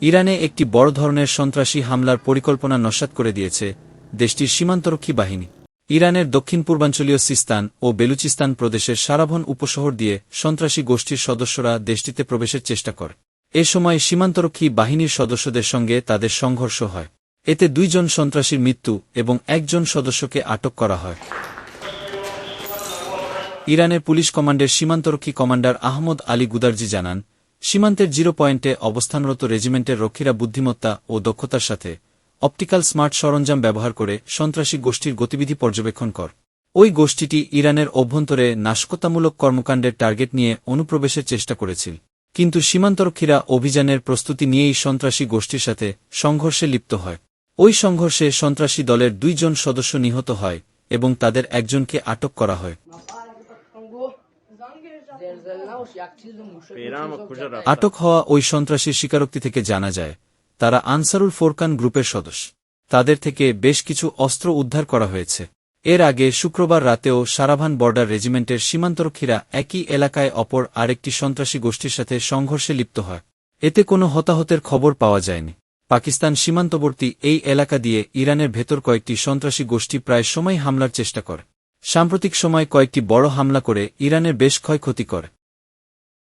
ইরানে একটি বড় ধরনের সন্ত্রাসী হামলার পরিকল্পনা নস্যাৎ করে দিয়েছে দেশটির সীমান্তরক্ষী বাহিনী। ইরানের দক্ষিণ পূর্বাঞ্চলীয় সিস্তান ও বেলুচিস্তান প্রদেশের সারাভন উপশহর দিয়ে সন্ত্রাসী গোষ্ঠীর সদস্যরা দেশটিতে প্রবেশের চেষ্টা করে। এ সময় সীমান্তরক্ষী বাহিনীর সদস্যদের সঙ্গে তাদের সংঘর্ষ হয়। এতে দুইজন সন্ত্রাসীর মৃত্যু এবং একজন সদস্যকে আটক করা হয়। ইরানের পুলিশ কমান্ডের সীমান্তরক্ষী কমান্ডার আহমদ আলী গুদারজি জানান সীমান্তের জিরো পয়েন্টে অবস্থানরত রেজিমেন্টের রক্ষীরা বুদ্ধিমত্তা ও দক্ষতার সাথে অপটিক্যাল স্মার্ট সরঞ্জাম ব্যবহার করে সন্ত্রাসী গোষ্ঠীর গতিবিধি পর্যবেক্ষণ কর। ওই গোষ্ঠীটি ইরানের অভ্যন্তরে নাশকতামূলক কর্মকাণ্ডের টার্গেট নিয়ে অনুপ্রবেশের চেষ্টা করেছিল। কিন্তু সীমান্তরক্ষীরা অভিযানের প্রস্তুতি নিয়েই সন্ত্রাসী গোষ্ঠীর সাথে সংঘর্ষে লিপ্ত হয়। ওই সংঘর্ষে সন্ত্রাসী দলের দুইজন সদস্য নিহত হয় এবং তাদের একজনকে আটক করা হয়। আটক হওয়া ওই সন্ত্রাসীর স্বীকারোক্তি থেকে জানা যায়, তারা আনসারুল ফোরকান গ্রুপের সদস্য। তাদের থেকে বেশ কিছু অস্ত্র উদ্ধার করা হয়েছে। এর আগে শুক্রবার রাতেও সারাভান বর্ডার রেজিমেন্টের সীমান্তরক্ষীরা একই এলাকায় অপর আরেকটি সন্ত্রাসী গোষ্ঠীর সাথে সংঘর্ষে লিপ্ত হয়। এতে কোনো হতাহতের খবর পাওয়া যায়নি। পাকিস্তান সীমান্তবর্তী এই এলাকা দিয়ে ইরানের ভেতর কয়েকটি সন্ত্রাসী গোষ্ঠী প্রায় সময় হামলার চেষ্টা করে। সাম্প্রতিক সময় কয়েকটি বড় হামলা করে ইরানের বেশ ক্ষয়ক্ষতি করে।